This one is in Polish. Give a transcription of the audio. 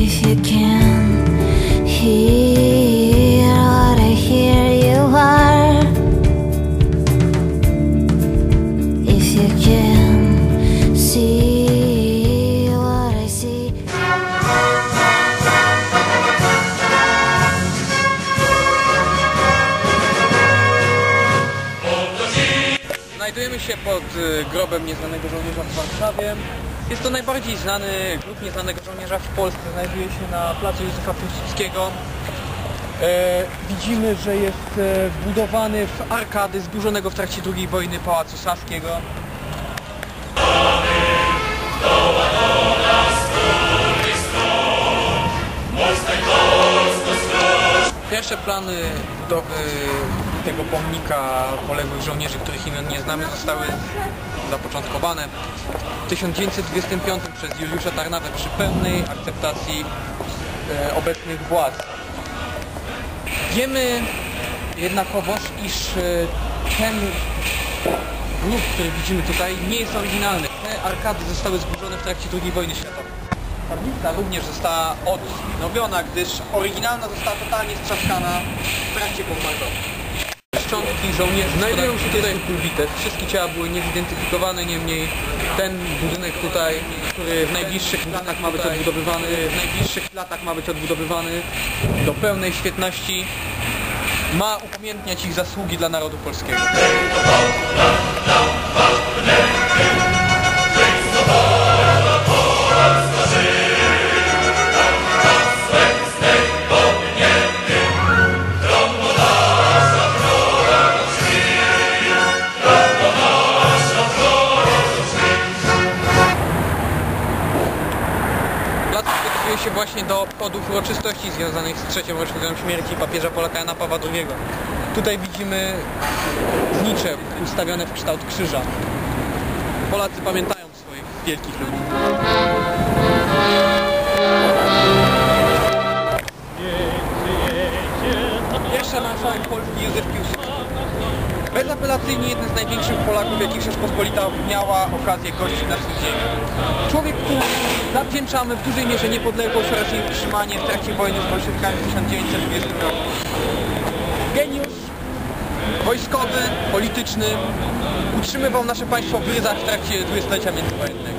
if Znajdujemy się pod y, grobem nieznanego żołnierza w Warszawie. Jest to najbardziej znany grób nieznanego żołnierza w Polsce. Znajduje się na placu Józefa Piłsudskiego. E, widzimy, że jest e, wbudowany w arkady zburzonego w trakcie II wojny Pałacu Saskiego. Pierwsze plany budowy tego pomnika poległych żołnierzy, których imion nie znamy, zostały zapoczątkowane w 1925 przez Juliusza Tarnawę przy pełnej akceptacji e, obecnych władz. Wiemy jednakowoż, iż e, ten grób, który widzimy tutaj, nie jest oryginalny. Te arkady zostały zburzone w trakcie II wojny światowej. Tablica również została odnowiona, gdyż oryginalna została totalnie strzaskana w trakcie bombardowania. Szczątki żołnierzy znajdują się tutaj kulbite. Wszystkie ciała były niezidentyfikowane, niemniej ten budynek tutaj, który w najbliższych latach ma być odbudowywany, w najbliższych latach ma być odbudowywany do pełnej świetności, ma upamiętniać ich zasługi dla narodu polskiego. Przygotowuje się właśnie do obchodów uroczystości związanych z trzecią rocznicą śmierci papieża Polaka Jana Pawła II. Tutaj widzimy znicze ustawione w kształt krzyża. Polacy pamiętają swoich wielkich ludzi. Pierwszy marszałek Polski Józef Piłsudski. Bezapelacyjnie jeden z największych Polaków, jakich Rzeczpospolita miała okazję gościć na ziemi. Człowiek, któremu zawdzięczamy w dużej mierze niepodległość jej utrzymanie w trakcie wojny z bolszewikami w 1920 roku. Geniusz wojskowy, polityczny, utrzymywał nasze państwo w ryzach w trakcie dwudziestolecia międzywojennego.